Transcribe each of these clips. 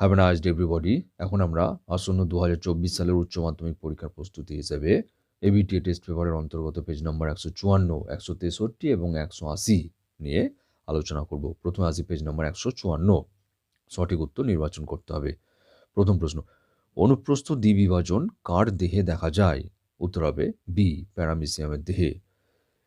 Have a nice everybody এখন আমরা আসন্ন দু হাজার চব্বিশ সালের উচ্চ মাধ্যমিক পরীক্ষার প্রস্তুতি হিসেবে এবিটিএ টেস্ট পেপারের অন্তর্গত পেজ নাম্বার একশো চুয়ান্ন, একশো তেষট্টি এবং একশো আশি নিয়ে আলোচনা করব। প্রথমে আসি পেজ নাম্বার একশো চুয়ান্ন। সঠিক উত্তর নির্বাচন করতে হবে। প্রথম প্রশ্ন, অনুপ্রস্থ দ্বিবিভাজন কার দেহে দেখা যায়? উত্তর হবে বি প্যারামিসিয়ামের দেহে।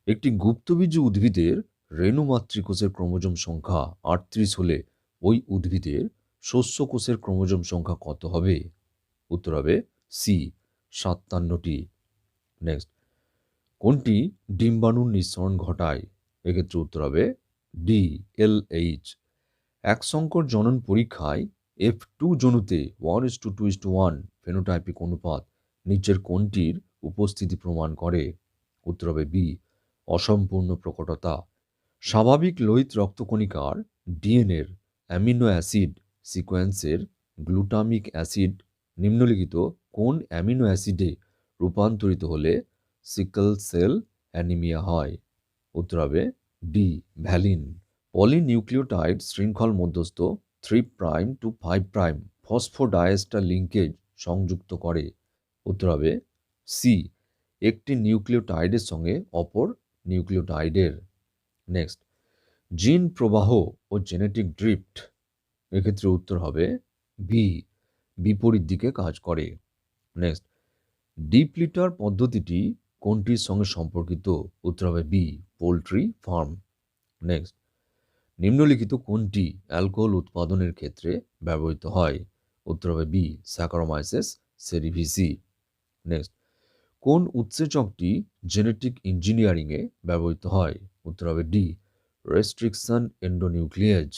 একটি গুপ্তবীজ উদ্ভিদের রেণু মাতৃকোষের ক্রোমোজোম সংখ্যা আটত্রিশ হলে ওই উদ্ভিদের শস্য কোষের ক্রোমোজোম সংখ্যা কত হবে? উত্তর হবে সি সাতান্নটি। নেক্সট কোনটি ডিম্বাণুর নিঃসরণ ঘটায়? এক্ষেত্রে উত্তর হবে ডি এল এইচ এক সংকর জনন পরীক্ষায় F two জনুতে one is to two is to one phenotypic অনুপাত নিচের কোনটির উপস্থিতি প্রমাণ করে? উত্তর হবে বি অসম্পূর্ণ প্রকটতা। স্বাভাবিক লোহিত রক্তকণিকার ডিএনএর অ্যামিনো অ্যাসিড সিকোয়েন্সের গ্লুটামিক অ্যাসিড নিম্নলিখিত কোন অ্যামিনো অ্যাসিডে রূপান্তরিত হলে সিকল সেল অ্যানিমিয়া হয়? উত্তর হবে ডি ভ্যালিন পলিনিউক্লিওটাইড শৃঙ্খল মধ্যস্থ three prime to five prime phosphodiester linkage সংযুক্ত করে। উত্তর হবে সি একটি নিউক্লিওটাইডের সঙ্গে অপর নিউক্লিওটাইডের। নেক্সট জিন প্রবাহ ও জেনেটিক ড্রিফট এক্ষেত্রে উত্তর হবে বি, বিপরীত দিকে কাজ করে। নেক্সট ডিপ্লিটার পদ্ধতিটি কোনটির সঙ্গে সম্পর্কিত? উত্তর হবে বি পোলট্রি ফার্ম নেক্সট নিম্নলিখিত কোনটি অ্যালকোহল উৎপাদনের ক্ষেত্রে ব্যবহৃত হয়? উত্তর হবে বি স্যাকারোমাইসেস সেরিভিসি নেক্সট কোন উৎসেচকটি জেনেটিক ইঞ্জিনিয়ারিংয়ে ব্যবহৃত হয়? উত্তর হবে D restriction endonuclease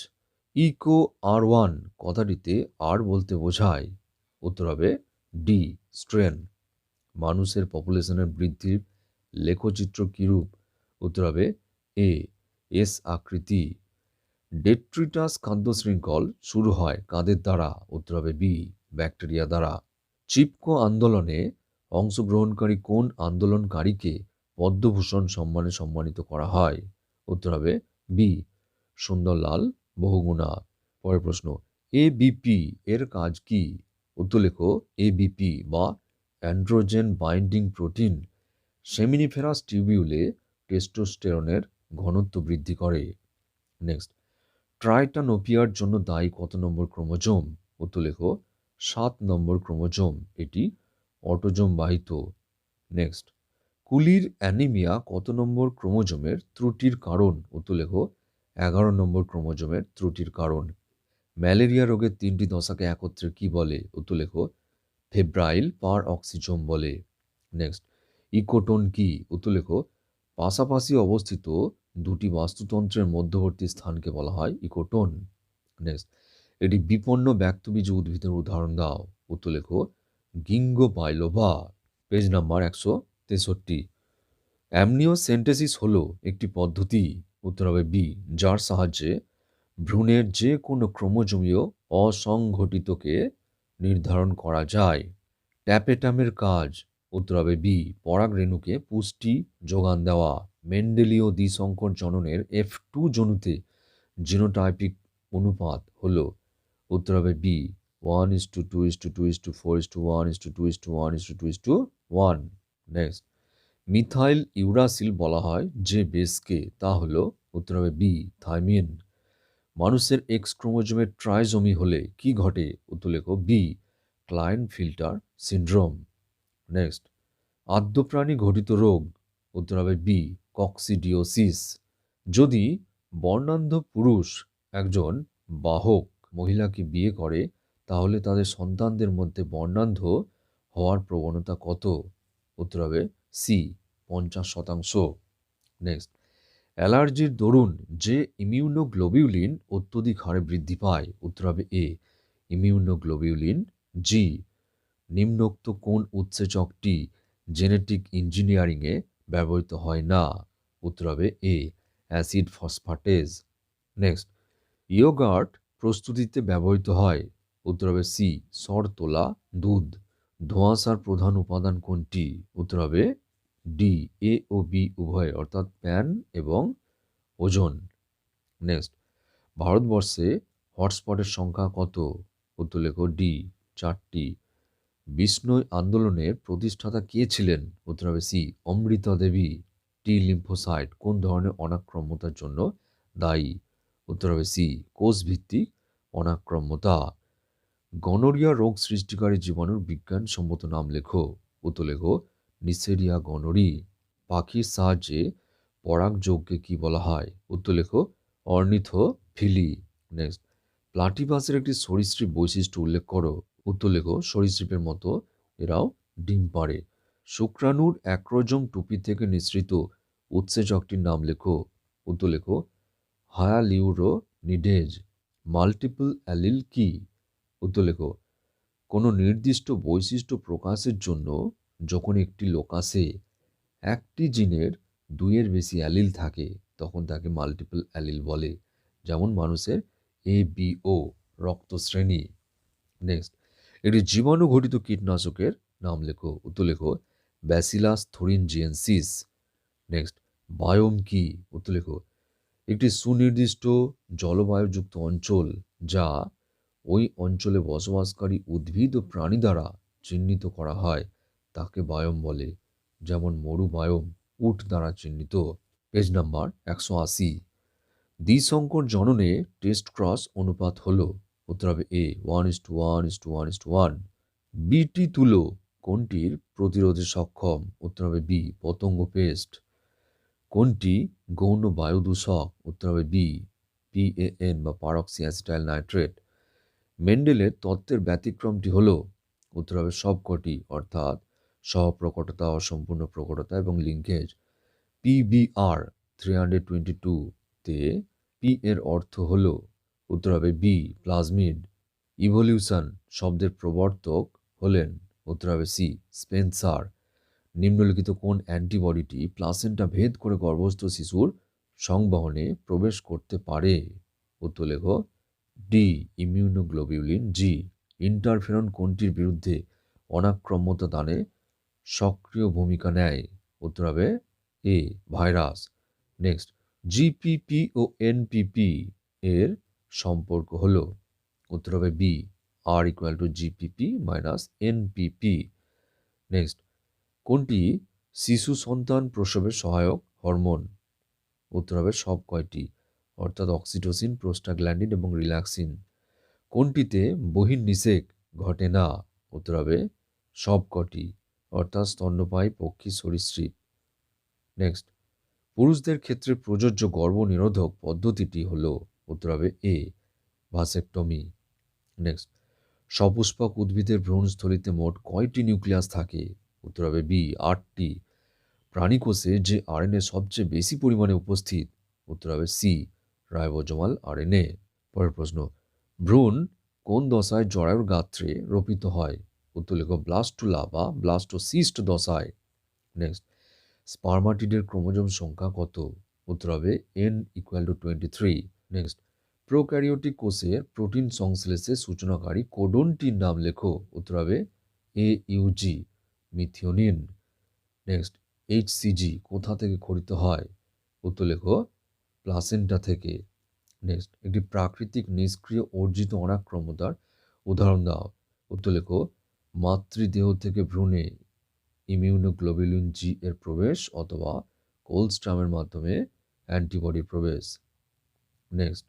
Eco R one কথাটিতে R বলতে বোঝায়। উত্তর হবে ডি, স্ট্রেন। মানুষের পপুলেশনের বৃদ্ধির লেখচিত্র কিরূপ? উত্তর হবে এ, এস আকৃতি। ডেট্রিটাস খাদ্য শৃঙ্খল শুরু হয় কাদের দ্বারা? উত্তর হবে বি, ব্যাকটেরিয়া দ্বারা। চিপকো আন্দোলনে অংশগ্রহণকারী কোন আন্দোলনকারীকে পদ্মভূষণ সম্মানে সম্মানিত করা হয়? উত্তর হবে বি, সুন্দরলাল বহুগুণা। পরের প্রশ্ন এবিপি এর কাজ কি? উত্তর লেখো এবিপি বা অ্যান্ড্রোজেন বাইন্ডিং প্রোটিন। সেমিনিফেরাস টিউবিউলে টেস্টোস্টেরনের ঘনত্ব বৃদ্ধি করে। নেক্সট, ট্রাইটানোপিয়ার জন্য দায়ী কত নম্বর ক্রোমোজোম? উত্তর লেখো, সাত নম্বর ক্রোমোজোম, এটি অটোজোম বাহিত নেক্সট, কুলির অ্যানিমিয়া কত নম্বর ক্রোমোজোমের ত্রুটির কারণ? উত্তর লেখো এগারো নম্বর ক্রোমোজোমের ত্রুটির কারণ। ম্যালেরিয়া রোগের তিনটি দশাকে একত্রে কি বলে? উত্তর লেখো, ফেব্রাইল পার অক্সিজোম বলে। নেক্সট, ইকোটোন কি? উত্তর লেখো, পাশাপাশি অবস্থিত দুটি বাস্তুতন্ত্রের মধ্যবর্তী স্থানকে বলা হয় ইকোটোন। নেক্সট, এটি বিপন্ন ব্যক্তবীজ উদ্ভিদের উদাহরণ দাও। উত্তর লেখো, গিঙ্গো বাইলোভা পেজ নাম্বার একশো তেষট্টি। অ্যামনিওসেন্টেসিস হলো একটি পদ্ধতি উত্তর হবে বি, যার সাহায্যে ভ্রূণের যে কোনো ক্রোমোজোমীয় অসংঘটিতকে নির্ধারণ করা যায়। ট্যাপেটামের কাজ, উত্তর হবে বি, পরাগ রেণুকে পুষ্টি যোগান দেওয়া। মেন্ডেলীয় দ্বিসংকর জননের এফ টু জনুতে জিনোটাইপিক অনুপাত হলো, উত্তর হবে B, one is to two is to two is to four is to one is to two is to one is to two is to one. Next. Methyl uracil বলা হয় যে বেসকে, তা হল উত্তর হবে বি, থাইমিন। মানুষের x ক্রোমোজোমের ট্রাইজমি হলে কি ঘটে? উত্তর লেখো B Klinefelter syndrome. Next, আদ্যপ্রাণী ঘটিত রোগ, উত্তর হবে বি, কক্সিডিওসিস। যদি বর্ণান্ধ পুরুষ একজন বাহক মহিলাকে বিয়ে করে, তাহলে তাদের সন্তানদের মধ্যে বর্ণান্ধ হওয়ার প্রবণতা কত? উত্তর হবে সি পঞ্চাশ শতাংশ। নেক্সট অ্যালার্জির দরুন যে ইমিউনোগ্লোবিউলিন অত্যধিক হারে বৃদ্ধি পায়, উত্তর হবে এ ইমিউনোগ্লোবিউলিন জি নিম্নোক্ত কোন উৎসেচকটি জেনেটিক ইঞ্জিনিয়ারিংয়ে ব্যবহৃত হয় না, উত্তর হবে A acid phosphatase next yogurt প্রস্তুতিতে ব্যবহৃত হয়, উত্তর হবে সি সর তোলা দুধ। ধোঁয়াশার প্রধান উপাদান কোনটি? উত্তর হবে ডি, এ ও বি, উভয়, অর্থাৎ প্যান এবং ওজন। নেক্সট, ভারতবর্ষে হটস্পটের সংখ্যা কত? উত্তর লেখো ডি, চারটি। বিষ্ণয় আন্দোলনের প্রতিষ্ঠাতা কে ছিলেন? উত্তর হবে C, Amrita Devi. T, lymphocyte, কোন ধরনের অনাক্রম্যতার জন্য দায়ী? উত্তর হবে সি, কোষভিত্তিক অনাক্রম্যতা। গনোরিয়া রোগ সৃষ্টিকারী জীবাণুর বিজ্ঞানসম্মত নাম লেখো। উত্তর লেখো, নিসেরিয়া গনোরি, পাখির সাহায্যে পরাগযোগকে কি বলা হয়? উত্তর লেখো, অর্নিথোফিলি। নেক্সট প্লাটিপাসের একটি সরীসৃপ বৈশিষ্ট্য উল্লেখ করো। উত্তর লেখো, সরীসৃপের মতো এরাও ডিম পাড়ে। শুক্রাণুর অ্যাক্রোজম টুপি থেকে নিঃসৃত উৎসেচকটির নাম লেখো। উত্তর লেখো, হায়ালিউরোনিডেজ, মাল্টিপল অ্যালিল কি? উত্তর লেখো কোনো নির্দিষ্ট বৈশিষ্ট্য প্রকাশের জন্য যখন একটি লোকাসে একটি জিনের দুইয়ের বেশি অ্যালিল থাকে, তখন তাকে মাল্টিপল অ্যালিল বলে। যেমন মানুষের এ বি ও রক্তশ্রেণী নেক্সট একটি জীবাণু ঘটিত কীটনাশকের নাম লেখো উত্তর লেখো ব্যাসিলাস থোরিনজিয়েন্সিস নেক্সট বায়োম কি? উত্তর লেখো একটি সুনির্দিষ্ট জলবায়ুযুক্ত অঞ্চল যা ওই অঞ্চলে বসবাসকারী উদ্ভিদ ও প্রাণী দ্বারা চিহ্নিত করা হয়। তাকে বায়োম বলে, যেমন মরু বায়োম উট দ্বারা চিহ্নিত। পেজ নাম্বার একশো আশি। দ্বিসংকর জননে টেস্ট ক্রস অনুপাত হল উত্তর হবে A, one is to one is to one is to one. BT তুলো, কোনটির প্রতিরোধে সক্ষম? উত্তর হবে বি, পতঙ্গ পেস্ট। কোনটি গৌণ বায়ু দূষক উত্তর হবে বি পিএএন বা পারক্সি অ্যাসিটাইল নাইট্রেট। মেন্ডেলের তত্ত্বের ব্যতিক্রমটি হল, উত্তর হবে সবকটি, অর্থাৎ সহপ্রকটতা অসম্পূর্ণ প্রকটতা এবং linkage. PBR three hundred twenty টুতে পি এর অর্থ হল, উত্তর হবে বি, প্লাজমিড। ইভলিউশন, শব্দের প্রবর্তক হলেন, উত্তর হবে সি, স্পেন্সার। নিম্নলিখিত কোন অ্যান্টিবডিটি প্লাসেন্টা ভেদ করে গর্ভস্থ শিশুর সংবহনে প্রবেশ করতে পারে? উত্তর লেখো ডি, ইমিউনোগ্লোবিউলিন, জি, ইন্টারফেরন কোনটির বিরুদ্ধে অনাক্রম্যতা দানে সক্রিয় ভূমিকা নেয়? উত্তর হবে এ, ভাইরাস। নেক্সট জিপিপি ও এনপিপি এর সম্পর্ক হল। উত্তর হবে B, R equal to GPP minus NPP next, কোনটি শিশু সন্তান প্রসবে সহায়ক হরমোন? উত্তর হবে সব কয়টি। অর্থাৎ অক্সিটোসিন, প্রোস্টাগ্ল্যান্ডিন এবং রিল্যাক্সিন। কোনটিতে বহির্নিষেক ঘটে না, উত্তর হবে সব কটি অর্থাৎ স্তন্যপায়ী পক্ষী সরীসৃপ। নেক্সট পুরুষদের ক্ষেত্রে প্রযোজ্য গর্ভনিরোধক পদ্ধতিটি হল, উত্তর হবে এ ভাসেক্টমি নেক্সট সপুষ্পক উদ্ভিদের ভ্রূণস্থলিতে মোট কয়টি নিউক্লিয়াস থাকে, উত্তর হবে বি, আটটি। প্রাণীকোষে যে আরএনএ সবচেয়ে বেশি পরিমাণে উপস্থিত, উত্তর হবে সি। রাইবোজোমাল আরএনএ পরের প্রশ্ন। ভ্রূণ কোন দশায় জরায়ুর গাত্রে রোপিত হয়? উত্তর লেখ ব্লাস্টুলা বা ব্লাস্টোসিস্ট দশায়। নেক্সট, স্পার্মাটিডের ক্রোমোজোম সংখ্যা কত? উত্তর হবে N equal to twenty three. Next, prokaryotic কোষের প্রোটিন সংশ্লেষের সূচনাকারী কোডনটির নাম লেখো। উত্তর হবে A UG methionine. Next HCG কোথা থেকে খরিত হয়? উত্তর লেখো প্লাসেন্টা থেকে নেক্সট একটি প্রাকৃতিক নিষ্ক্রিয় অর্জিত অনাক্রমতার উদাহরণ দাও। উত্তর লেখো, মাতৃদেহ থেকে ভ্রূণে ইমিউনোগ্লোবিলিন জি এর প্রবেশ অথবা কোলস্ট্রামের মাধ্যমে অ্যান্টিবডি প্রবেশ। নেক্সট,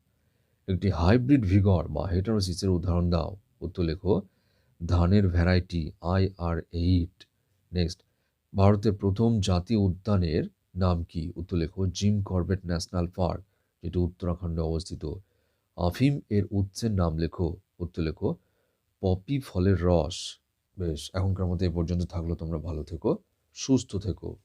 একটি হাইব্রিড ভিগর বা হেটারোসিসের উদাহরণ দাও। উত্তর লেখো, ধানের variety I R eight. Next, ভারতের প্রথম জাতীয় উদ্যানের নাম কি? উত্তর লেখো, জিম করবেট ন্যাশনাল পার্ক, যেটি উত্তরাখণ্ডে অবস্থিত। আফিম এর উৎসের নাম লেখো, উত্তর লেখো, পপি ফলের রস। বেশ, এখনকার মতো এ পর্যন্ত থাকল, তোমরা ভালো থেকো, সুস্থ থেকো।